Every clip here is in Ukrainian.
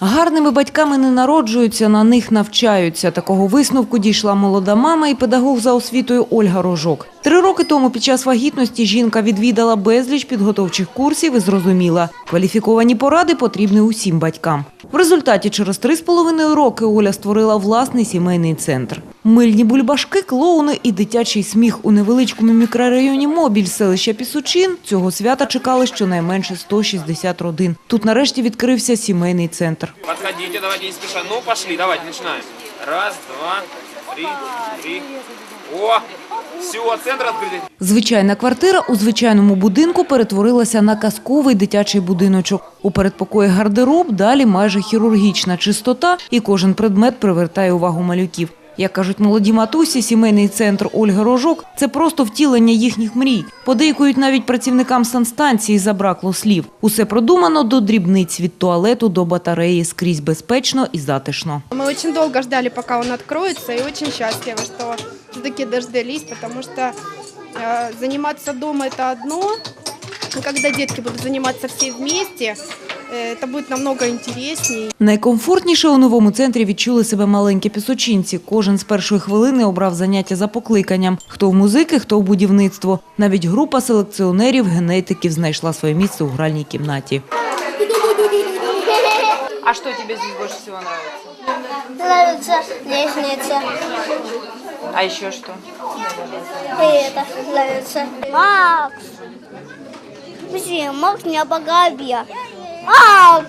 Гарними батьками не народжуються, на них навчаються. Такого висновку дійшла молода мама і педагог за освітою Ольга Рожок. Три роки тому під час вагітності жінка відвідала безліч підготовчих курсів і зрозуміла, кваліфіковані поради потрібні усім батькам. В результаті через три з половиною роки Оля створила власний сімейний центр. Мильні бульбашки, клоуни і дитячий сміх у невеличкому мікрорайоні Мобіль селища Пісучин цього свята чекали щонайменше 160 родин. Тут нарешті відкрився сімейний центр. Подходите, давайте не спеша. Ну, пошли, давайте, начинаем. Раз, два, три, три. О, все, центр открытый. Звичайна квартира у звичайному будинку перетворилася на казковий дитячий будиночок. У передпокої гардероб, далі майже хірургічна чистота і кожен предмет привертає увагу малюків. Як кажуть молоді матусі, сімейний центр Ольги Рожок – це просто втілення їхніх мрій. Подейкують навіть працівникам санстанції забракло слів. Усе продумано до дрібниць від туалету до батареї, скрізь безпечно і затишно. Мы очень долго ждали, пока он откроется, и очень счастливы, что все-таки дождались, потому что э, заниматься дома это одно, а когда детки будут заниматься все вместе, э, это будет намного интереснее. Найкомфортніше у новому центрі відчули себе маленькі пісочинці. Кожен з першої хвилини обрав заняття за покликанням. Хто в музики, хто в будівництво. Навіть група селекціонерів, генетиків знайшла своє місце у гральній кімнаті. А что тебе здесь больше всего нравится? Нравится лестница. А еще что? И это нравится. Макс! Подожди, Макс не по Макс!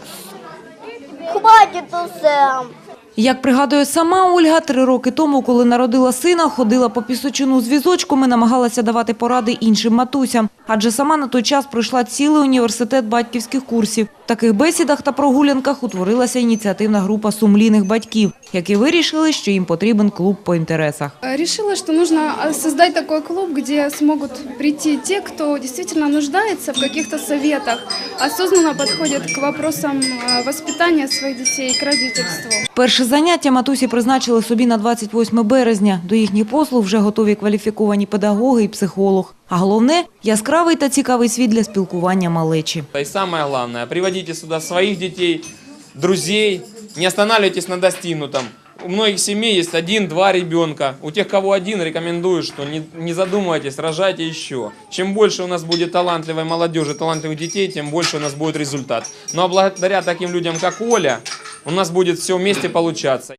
Хватит усем! Як пригадує сама Ольга, три роки тому, коли народила сина, ходила по пісочину з візочком і намагалася давати поради іншим матусям. Адже сама на той час пройшла цілий університет батьківських курсів. В таких бесідах та прогулянках утворилася ініціативна група сумлінних батьків, які вирішили, що їм потрібен клуб по інтересах. Решила, что нужно а, создать такой клуб, где смогут прийти те, кто действительно нуждается в каких-то советах, осознанно подходит к вопросам а, воспитания своих детей, к родительству. Перше заняття матусі призначили собі на 28 березня. До їхніх послуг вже готові кваліфіковані педагоги і психолог. А головне – яскравий та цікавий світ для спілкування малечі. И самое главное, приводите сюда своих детей, друзей, не останавливайтесь на достигнутом. У многих семей есть один-два ребенка. У тех, кого один, рекомендую, что не, не задумывайтесь, рожайте еще. Чем больше у нас будет талантливой молодежи, талантливых детей, тем больше у нас будет результат. Ну а благодаря таким людям, как Оля, у нас будет все вместе получаться.